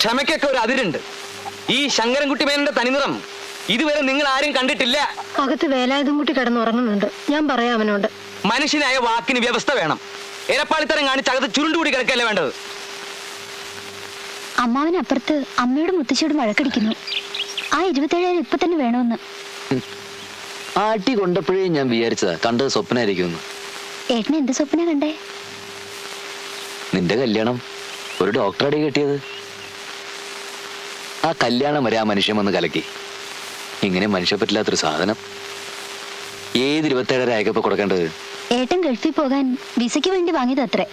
ക്ഷമയ്ക്കൊക്കെ ഒരു അതിരുണ്ട്. ഈ ശങ്കരൻകുട്ടി മേനന്റെ തനിനിറം ഇതുവരെ നിങ്ങൾ ആരും കണ്ടിട്ടില്ല. അകത്ത് വേലായുധം കൂട്ടി കിടന്നുറങ്ങുന്നുണ്ട്. ഞാൻ പറയാം അവനോട്. മനുഷ്യനായ വാക്കിന് വ്യവസ്ഥ വേണം. എരപ്പാളിത്തരം കാണിച്ച് അകത്ത് ചുരുണ്ടുകൂടി കിടക്കല്ലേ വേണ്ടത്? അമ്മാവിനപ്പുറത്ത് അമ്മയോടും മുത്തശ്ശിയോടും വഴക്കടിക്കുന്നു. ആ ഇരുപത്തേഴായിരം ഇപ്പൊ തന്നെ വേണമെന്ന് ആട്ടി കൊണ്ടപ്പോഴേ ഞാൻ വിചാരിച്ചതാ കണ്ടത് സ്വപ്നായിരിക്കും ഏട്ടനെ എന്ത് സ്വപ്ന കണ്ടേ? നിന്റെ കല്യാണം ഒരു ഡോക്ടറടി കെട്ടിയത്. ആ കല്യാണം വരെ ആ മനുഷ്യൻ വന്ന് കലക്കി. ഇങ്ങനെ മനുഷ്യ പറ്റില്ലാത്തൊരു സാധനം. ഏത് ഇരുപത്തേഴര അയക്കപ്പോ കൊടുക്കേണ്ടത്? ഏട്ടൻ ഗൾഫിൽ പോകാൻ വിസയ്ക്ക് വേണ്ടി വാങ്ങിയത് അത്രേ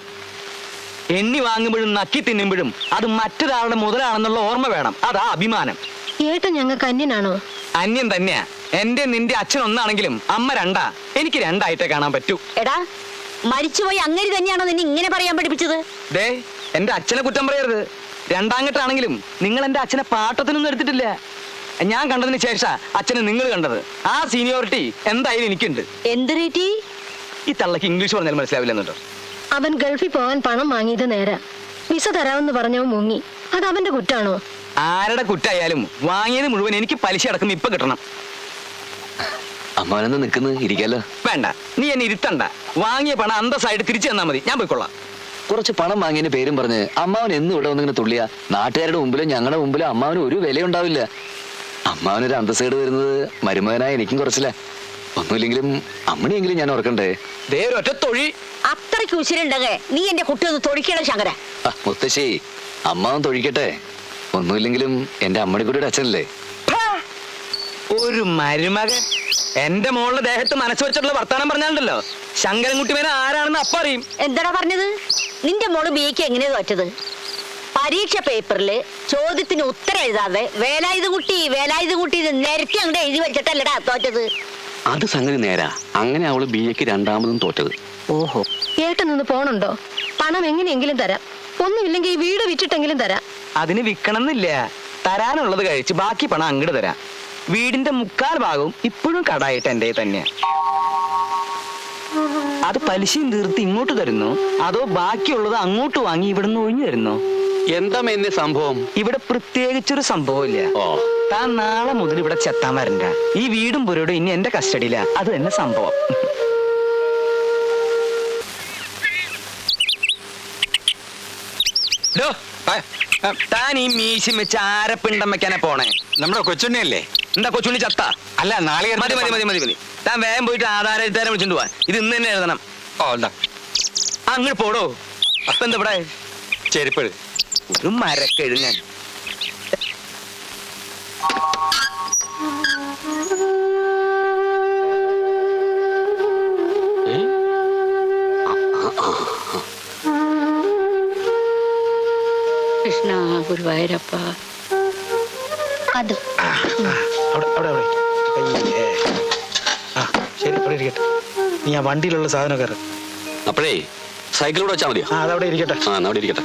എണ്ണി വാങ്ങുമ്പോഴും നക്കി തിന്നുമ്പോഴും അത് മറ്റൊരാളുടെ മുതലാണെന്നുള്ള ഓർമ്മ വേണം. അതാ അഭിമാനം. ഏട്ടൻ ഞങ്ങൾക്ക് അന്യനാണോ? അന്യം തന്നെയാ. എന്റെ നിന്റെ അച്ഛൻ ഒന്നാണെങ്കിലും അമ്മ രണ്ടാ. എനിക്ക് രണ്ടായിട്ടേ കാണാൻ പറ്റൂ. എടാ മരിച്ചുപോയി അങ്ങനെ തന്നെയാണോ നിന്നെ ഇങ്ങനെ പറയാൻ പഠിപ്പിച്ചത്? ദേ എന്റെ അച്ഛനെ കുറ്റം പറയരുത്. രണ്ടാങ്കട്ടാണെങ്കിലും നിങ്ങൾ എന്റെ അച്ഛനെ പാട്ടത്തിനൊന്നും എടുത്തിട്ടില്ല. ഞാൻ കണ്ടതിന് ശേഷം അച്ഛനെ നിങ്ങൾ കണ്ടത്. ആ സീനിയോറിറ്റി എന്തായാലും എനിക്കുണ്ട്. എന്ത് റേറ്റി? ഈ തള്ളക്ക് ഇംഗ്ലീഷ് പറഞ്ഞാൽ മനസ്സിലാവില്ലെന്നുണ്ടോ അവൻ ഗൾഫിൽ പോകാൻ പണം വാങ്ങിയത് നേരാ. വിസ തരാമെന്ന് പറഞ്ഞവൻ മുങ്ങി. അത് അവന്റെ കുറ്റാണോ? ആരുടെ കുറ്റായാലും വാങ്ങിയത് മുഴുവൻ എനിക്ക് പലിശ അടക്കം ഇപ്പൊ കിട്ടണം. അമ്മാവനെന്ന് നിൽക്കുന്നത് ഇരിക്കാലോ. വേണ്ട. നീ എന്നെ ഇരുത്തണ്ട. വാങ്ങിയ പണം അന്തസ്സായിട്ട് തിരിച്ചു തന്നാ മതി. ഞാൻ പോയിക്കൊള്ളാം. കുറച്ച് പണം വാങ്ങിയതിന് പേരും പറഞ്ഞ് അമ്മാവൻ എന്നും ഇവിടെ വന്നിങ്ങനെ തുള്ളിയ. നാട്ടുകാരുടെ മുമ്പിലും ഞങ്ങളുടെ മുമ്പിലും അമ്മാവന് ഒരു വിലയുണ്ടാവില്ല. അമ്മാവനൊരു അന്തസ്സേട് വരുന്നത് മരുമകനായ എനിക്കും കുറച്ചില്ല ഒന്നുമില്ലെങ്കിലും അമ്മണിയെങ്കിലും ഞാൻ ഓർക്കണ്ടേ? ഒറ്റ തൊഴി. അത്രയ്ക്ക് ഉശിരുണ്ടെങ്കിൽ നീ എന്റെ കുട്ടി ഒന്ന് തൊഴിക്കണം ശങ്കര. ആ, മുത്തശ്ശി അമ്മാവൻ തൊഴിക്കട്ടെ. ഒന്നുമില്ലെങ്കിലും എന്റെ അമ്മണിക്കുട്ടിയുടെ അച്ഛനല്ലേ? ഒരു മരുമകൻ. എന്റെ മോളുടെ ദേഹത്ത് മനസ്സ് വെച്ചിട്ടുള്ള വർത്താനം പറഞ്ഞാലുണ്ടല്ലോ. ശങ്കരൻകുട്ടി മേനെ ആരാണെന്ന് അപ്പ അറിയും. എന്താടാ പറഞ്ഞത്? നിന്റെ മോൾ ബിഎക്ക് എങ്ങനെയാ തോറ്റത്? പരീക്ഷ പേപ്പറിൽ ചോദ്യത്തിന് ഉത്തരം എഴുതാതെ വേലായുധ കുട്ടി വേലായുധ കുട്ടി നേരത്തെ അങ്ങോട്ട് എഴുതി വെച്ചിട്ടല്ലടാ തോറ്റത്. അത് സംഗതി നേരാ. അങ്ങനെ അവൾ ബി എക്ക് രണ്ടാമതും തോറ്റത്. ഓഹോ. ഏട്ടൻ നിന്ന് പോണുണ്ടോ? പണം എങ്ങനെയെങ്കിലും തരാം. ഒന്നുമില്ലെങ്കിൽ ഈ വീട് വിറ്റിട്ടെങ്കിലും തരാം. അതിന് വിൽക്കണമെന്നില്ല തരാനുള്ളത് കഴിച്ച് ബാക്കി പണം അങ്ങോട്ട് തരാം. വീടിന്റെ മുക്കാൽ ഭാഗവും ഇപ്പോഴും കടായിട്ട് എന്റെ തന്നെ അത് പലിശയും തീർത്ത് ഇങ്ങോട്ട് തരുന്നു? അതോ ബാക്കിയുള്ളത് അങ്ങോട്ട് വാങ്ങി ഇവിടുന്ന് ഒഴിഞ്ഞു തരുന്നു? എന്താ എന്നെ സംഭവം? ഇവിടെ പ്രത്യേകിച്ചൊരു സംഭവമില്ല താൻ നാളെ മുതൽ ഇവിടെ ചെത്താൻ വരണ്ട. ഈ വീടും പുരയോടും ഇനി എന്റെ കസ്റ്റഡിയിലാ. അത് തന്നെ സംഭവം. താൻ ഈ മീശി വെച്ച് ആരപ്പിണ്ടം വെക്കാനാ പോണേ? നമ്മുടെ കൊച്ചുണ്ണിയല്ലേ? എന്താ കൊച്ചുണ്ണി ചത്ത? അല്ല നാളെ മതി മതി മതി മതി മതി. താൻ വേഗം പോയിട്ട് ആധാരത്താരെ വിളിച്ചിട്ട് പോവാൻ. ഇത് ഇന്ന് തന്നെ എഴുതണം. ഓ എന്താ അങ്ങോട്ട് പോടോ. അപ്പൊ എന്താ ഇവിടെ ചെരുപ്പഴ് ഒരു മരക്കെഴുങ്ങൻ ഇവിടെ അത്. നീ ആ വണ്ടിയിലുള്ള സാധനം കയറി അപ്പോഴേ സൈക്കിളിലൂടെ വെച്ചാൽ മതിയോ? ആ അതവിടെ ഇരിക്കട്ടെ. ആ എന്നാ അവിടെ ഇരിക്കട്ടെ.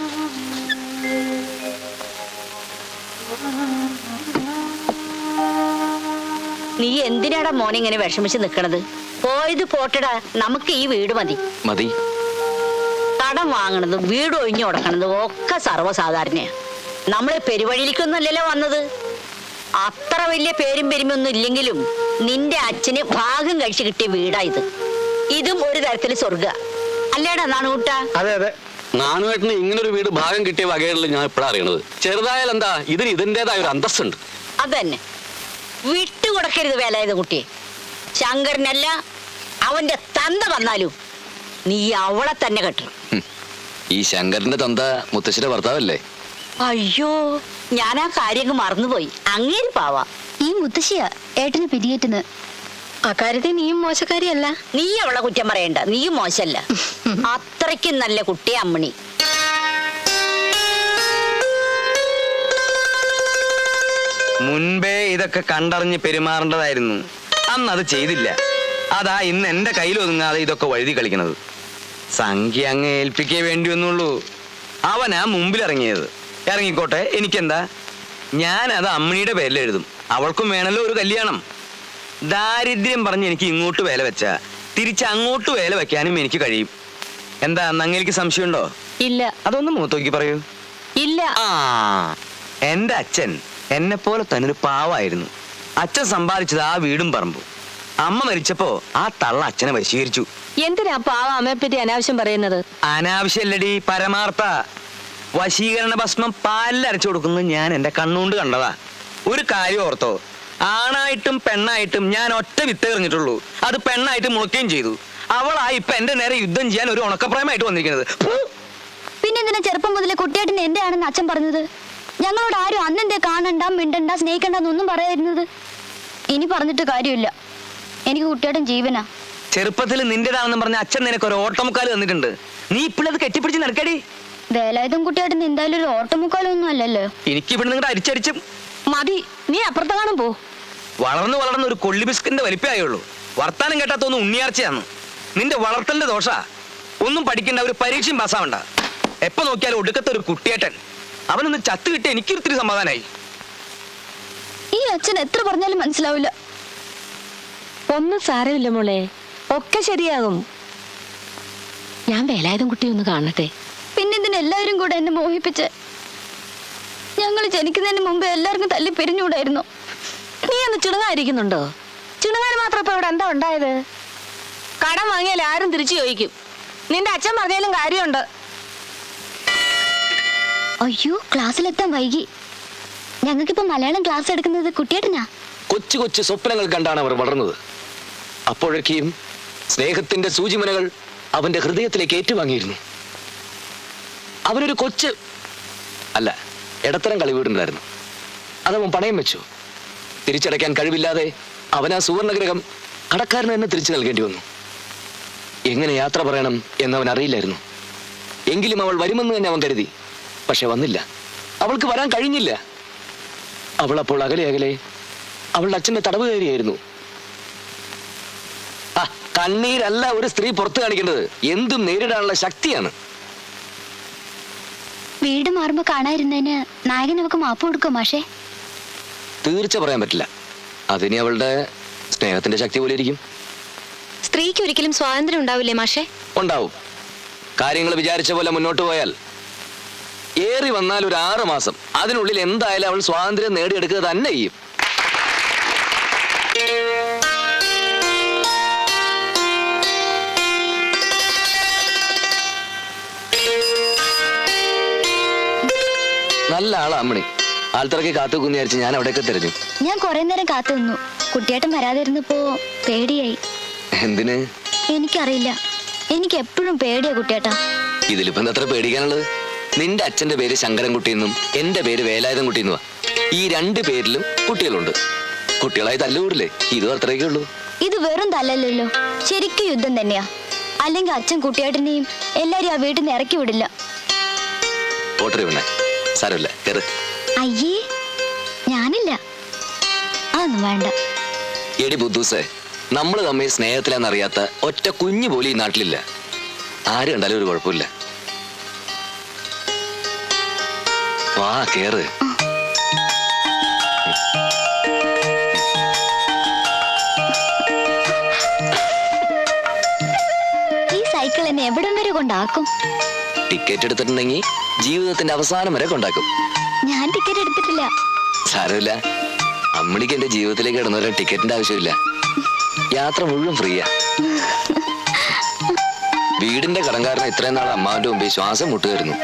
നീ എന്തിനാടാ മോനെ ഇങ്ങനെ വിഷമിച്ച് നിക്കണത്? പോയത് പോട്ടടാ നമുക്ക് ഈ വീട് മതി. മതി. കടം വാങ്ങണത് വീട് ഒഴിഞ്ഞു കൊടുക്കണത് ഒക്കെ സർവസാധാരണയാ. നമ്മൾ പെരുവഴിയിലേക്കൊന്നുമല്ലല്ലോ വന്നത്. അത്ര വലിയ പേരും പെരുമൊന്നും ഇല്ലെങ്കിലും നിന്റെ അച്ഛന് ഭാഗം കഴിച്ച് കിട്ടിയ വീടാ ഇത്. ഇതും ഒരു തരത്തിൽ സ്വർഗ അല്ലേടാ നാണുകൂട്ട? അതെ അതെ. നാനുവേട്ടന് ഇങ്ങനെ ഒരു വീട് ഭാഗം കിട്ടിയ വകയുള്ള ഞാൻ ഇപ്പോഴാണ് അറിയണത്. ചെറുതായാൽ എന്താ ഇതിന് ഇതിന്റെതായ ഒരു അന്തസ്സുണ്ട്. അതന്നെ. വിട്ടുകൊടുക്കരുത് വേലായത് കുട്ടിയെ. ശങ്കരനല്ല അവന്റെ തന്ത വന്നാലും നീ അവളെ തന്നെ കെട്ടണം. ഈ ശങ്കരന്റെ തന്ത മുത്തശ്ശിയുടെ ഭർത്താവല്ലേ? അയ്യോ ഞാൻ ആ കാര്യങ്ങൾ മറന്നുപോയി. അങ്ങേര് പാവാ. ഈ മുത്തശ്ശിയാ ഏട്ടന് പിരിയേറ്റുന്നത്. അക്കാര്യത്തിൽ നീയും മോശക്കാരിയല്ല. നീ അവളെ കുറ്റം പറയണ്ട. നീയും മോശല്ല. അത്രയ്ക്കും നല്ല കുട്ടി അമ്മണി. മുൻപേ ഇതൊക്കെ കണ്ടറിഞ്ഞ് പെരുമാറേണ്ടതായിരുന്നു. അന്ന് അത് ചെയ്തില്ല. അതാ ഇന്ന് എന്റെ കയ്യിൽ ഒതുങ്ങാതെ ഇതൊക്കെ വഴുതി കളിക്കുന്നത്. സംഖ്യ അങ്ങ് ഏൽപ്പിക്കേ വേണ്ടി വന്നുള്ളൂ അവനാ മുമ്പിൽ ഇറങ്ങിയത് ഇറങ്ങിക്കോട്ടെ എനിക്കെന്താ? ഞാൻ അത് അമ്മിണിയുടെ പേരിൽ എഴുതും. അവൾക്കും വേണമല്ലോ ഒരു കല്യാണം. ദാരിദ്ര്യം പറഞ്ഞ് എനിക്ക് ഇങ്ങോട്ട് വേല വെച്ച തിരിച്ച് അങ്ങോട്ട് വേല വെക്കാനും എനിക്ക് കഴിയും. എന്താ നങ്ങേലിക്ക് സംശയമുണ്ടോ? ഇല്ല. അതൊന്ന് മൂത്തോക്കി പറയൂ. ഇല്ല. ആ എന്റെ അച്ഛൻ എന്നെ പോലെ തന്നെ ഒരു പാവായിരുന്നു. അച്ഛൻ സമ്പാദിച്ചത് ആ വീടും പറമ്പു. അമ്മ മരിച്ചപ്പോ ആ തള്ള അച്ഛനെ വശീകരിച്ചു എന്തിനാ പാവ അമ്മയെ പറ്റി അനാവശ്യം പറയുന്നത്? അനാവശ്യമല്ലടി പരമാർത്ഥ. വശീകരണ ഭസ്മം പാലിലരച്ചു കൊടുക്കുന്നത് ഞാൻ എന്റെ കണ്ണുകൊണ്ട് കണ്ടതാ. ഒരു കാര്യം ഓർത്തോ. ആണായിട്ടും പെണ്ണായിട്ടും ഞാൻ ഒറ്റ വിത്ത് എറിഞ്ഞിട്ടുള്ളൂ. അത് പെണ്ണായിട്ട് മുളയ്ക്കുകയും ചെയ്തു. അവളാ ഇപ്പൊ എന്റെ നേരെ യുദ്ധം ചെയ്യാൻ ഒരു ഉണക്കപ്രായമായിട്ട് വന്നിരിക്കുന്നത്! പിന്നെ എന്തിനാ ചെറുപ്പം മുതലേ കുട്ടിയായിട്ട് എന്റെ ആണെന്ന് അച്ഛൻ പറഞ്ഞത്? ഞങ്ങളോട് ആരും അന്നെന്തേ കാണണ്ട മിണ്ടണ്ട സ്നേഹിക്കണ്ട എന്നൊന്നും പറയാതിരുന്നത്? ഇനി പറഞ്ഞിട്ട് കാര്യമില്ല. എനിക്ക് കുട്ടിയായിട്ടും ജീവനാ. ചെറുപ്പത്തിൽ നിന്റേതാണെന്ന് പറഞ്ഞ അച്ഛൻ നിനക്ക് ഒരു ഓട്ടമുക്കാൽ തന്നിട്ടുണ്ട്. നീ ഇപ്പോഴത് കെട്ടിപ്പിടിച്ച് നടക്കടി. വേലായുധം കുട്ടിയായിട്ട് എന്തായാലും ഒരു ഓട്ടമുക്കാലൊന്നും അല്ലല്ലോ. എനിക്ക് ഇവിടെ നിങ്ങളുടെ അരിച്ചരിച്ചും. മതി നീ അപ്പുറത്തെ കാണും പോ. വളർന്നു വളർന്ന ഒരു കൊള്ളി ബിസ്കിന്റെ വലിപ്പമായുള്ളൂ വർത്താനം കേട്ടാത്തൊന്നും ഉണ്ണിയാർച്ചയാണ് നിന്റെ വളർത്തലിന്റെ ദോഷ. ഒന്നും പഠിക്കേണ്ട ഒരു പരീക്ഷയും പാസ്സാവണ്ട. എപ്പോ നോക്കിയാലും ഒടുക്കത്തെ ഒരു കുട്ടിയേട്ടൻ. അവനൊന്ന് ചത്തു കിട്ടി എനിക്ക് ഒത്തിരി സമാധാനായി. ഈ അച്ഛൻ എത്ര പറഞ്ഞാലും മനസ്സിലാവില്ല. ഒന്നും സാരമില്ല മോളെ. ഒക്കെ ശരിയാകും. ഞാൻ വേലായുധം കുട്ടിയൊന്ന് കാണട്ടെ. പിന്നെ ഇതിന് എല്ലാവരും കൂടെ എന്നെ മോഹിപ്പിച്ച് ഞങ്ങൾ ജനിക്കുന്നതിന് മുമ്പ് എല്ലാവർക്കും തല്ലി പിരിഞ്ഞുകൂടായിരുന്നു. നീ ഒന്ന് ചുണുങ്ങായിരിക്കുന്നുണ്ടോ? ചുണുങ്ങാൻ മാത്രം ഇപ്പൊ ഇവിടെ എന്താ ഉണ്ടായത്? കടം വാങ്ങിയാൽ ആരും തിരിച്ചു ചോദിക്കും. നിന്റെ അച്ഛൻ പറഞ്ഞാലും കാര്യമുണ്ട്. അയ്യോ ക്ലാസ്സിലെത്താൻ വൈകി. ഞങ്ങൾക്കിപ്പോ മലയാളം ക്ലാസ് എടുക്കുന്നത് കുട്ടിയേട്ടനാ? കൊച്ചു കൊച്ചു സ്വപ്നങ്ങൾ കണ്ടാണ് അവർ വളർന്നത്. അപ്പോഴൊക്കെയും സ്നേഹത്തിന്റെ സൂചിമനകൾ അവന്റെ ഹൃദയത്തിലേക്ക് ഏറ്റുവാങ്ങിയിരുന്നു. അവനൊരു കൊച്ച്. അല്ല ഇടത്തരം കളി വീടുണ്ടായിരുന്നു അതവൻ പണയം വെച്ചു. തിരിച്ചടയ്ക്കാൻ കഴിവില്ലാതെ അവൻ ആ സുവർണഗ്രഹം കടക്കാരന് തന്നെ തിരിച്ചു നൽകേണ്ടി വന്നു. എങ്ങനെ യാത്ര പറയണം എന്നവൻ അറിയില്ലായിരുന്നു. എങ്കിലും അവൾ വരുമെന്ന് തന്നെ അവൻ കരുതി. പക്ഷെ വന്നില്ല. അവൾക്ക് വരാൻ കഴിഞ്ഞില്ല. അവൾ അപ്പോൾ അകലെ അകലെ അവളുടെ അച്ഛന്റെ തടവ് കയറിയായിരുന്നു. ആ കണ്ണീരല്ല ഒരു സ്ത്രീ പുറത്തു കാണിക്കേണ്ടത്. എന്തും നേരിടാനുള്ള ശക്തിയാണ്. വീട് മാറുമ്പോ കാണാതിരുന്നതിന് നായകൻ അവക്ക് മാപ്പ് കൊടുക്കും മാഷേ? തീർച്ച പറയാൻ പറ്റില്ല. അതിനി അവളുടെ സ്നേഹത്തിന്റെ ശക്തി പോലെ ഇരിക്കും. സ്ത്രീക്ക് ഒരിക്കലും സ്വാതന്ത്ര്യം ഉണ്ടാവില്ലേ മാഷേ? ഉണ്ടാവും. കാര്യങ്ങൾ വിചാരിച്ച പോലെ മുന്നോട്ട് പോയാൽ ഏറി വന്നാൽ ഒരു ആറ് മാസം. അതിനുള്ളിൽ എന്തായാലും അവൾ സ്വാതന്ത്ര്യം നേടിയെടുക്കുക തന്നെ ചെയ്യും. നല്ല ആളാ അമ്മണി. ആൾത്തിറക്കി കാത്തുക്കുന്ന് വിചാരിച്ച് ഞാൻ അവിടെയൊക്കെ തിരഞ്ഞു. ഞാൻ കുറെ നേരം കാത്തു നിന്നു. കുട്ടിയേട്ടൻ വരാതിരുന്നപ്പോ പേടിയായി. എന്തിന്? എനിക്കറിയില്ല. എനിക്ക് എപ്പോഴും പേടിയാ കുട്ടിയേട്ടാ. ഇതിലിപ്പോ എന്താ പേടിക്കാനുള്ളത്? നിന്റെ അച്ഛന്റെ പേര് ശങ്കരൻകുട്ടി എന്നും എന്റെ പേര് വേലായുധൻകുട്ടി എന്നുവാ ഈ രണ്ട് പേരിലും കുട്ടികളുണ്ട്. കുട്ടികളായി തല്ലുകൂടില്ലേ? ഇതും അത്രയൊക്കെ ഉള്ളൂ. ഇത് വെറും തല്ലല്ലോ ശരിക്കും യുദ്ധം തന്നെയാ. അല്ലെങ്കിൽ അച്ഛൻ കുട്ടിയേട്ടനെയും എല്ലാരും ആ വീട്ടിൽ നിന്ന് ഇറക്കി വിടില്ല. പോട്ടറി സാരമില്ല കയറ് അയ്യേ ഞാനില്ല. അതൊന്നും വേണ്ട. എടി ബുദ്ധൂസേ നമ്മൾ തമ്മിൽ സ്നേഹത്തിലാന്നറിയാത്ത ഒറ്റ കുഞ്ഞു പോലും ഈ നാട്ടിലില്ല. ആര് കണ്ടാലും ഒരു കുഴപ്പമില്ല. വാ കേറ്. ഈ സൈക്കിൾ എന്നെ എവിടം വരെ കൊണ്ടാക്കും? ടിക്കറ്റ് എടുത്തിട്ടുണ്ടെങ്കിൽ ജീവിതത്തിന്റെ അവസാനം വരെ കൊണ്ടാക്കും. ഞാൻ ടിക്കറ്റ് എടുത്തിട്ടില്ല. സാരമില്ല. അമ്മണിക്ക് എന്റെ ജീവിതത്തിലേക്ക് ഇടുന്നവരെ ടിക്കറ്റിന്റെ ആവശ്യമില്ല. യാത്ര മുഴുവൻ ഫ്രീയാ വീടിന്റെ കാരണം ഇത്രയും നാൾ അമ്മാവിന്റെ മുമ്പിൽ ശ്വാസം മുട്ടുകയായിരുന്നു.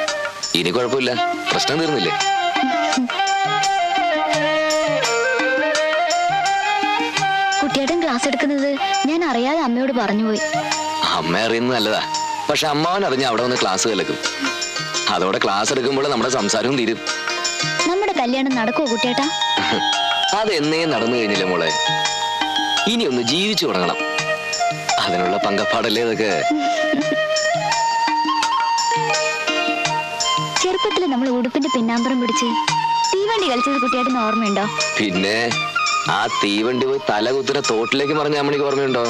ഇനി കുഴപ്പമില്ല. പ്രശ്നം തീർന്നില്ലേ? കുട്ടിയേട്ടൻ ക്ലാസ് എടുക്കുന്നത് ഞാൻ അറിയാതെ അമ്മയോട് പറഞ്ഞുപോയി. അമ്മ അറിയുന്നത് നല്ലതാ. പക്ഷെ അമ്മാവൻ അറിഞ്ഞ അവിടെ വന്ന് ക്ലാസ് കേൾക്കും. അതോടെ ക്ലാസ് എടുക്കുമ്പോൾ നമ്മുടെ സംസാരവും തീരും. നമ്മുടെ കല്യാണം നടക്കുമോ കുട്ടിയേട്ടാ? അത് എന്നേ നടന്നു കഴിഞ്ഞില്ല മോളെ. ഇനി ഒന്ന് ജീവിച്ചു തുടങ്ങണം. അതിനുള്ള പങ്കപ്പാടല്ലേ ഇതൊക്കെ ചെറുപ്പത്തിൽ നമ്മൾ ഉടുപ്പിന്റെ പിന്നാമ്പരം പിടിച്ച് തീവണ്ടി കളിച്ചത് കുട്ടിയായിട്ട് ഓർമ്മയുണ്ടോ? പിന്നെ ആ തീവണ്ടി പോയി തല തോട്ടിലേക്ക് പറഞ്ഞ അമ്മണിക്ക് ഓർമ്മയുണ്ടോ?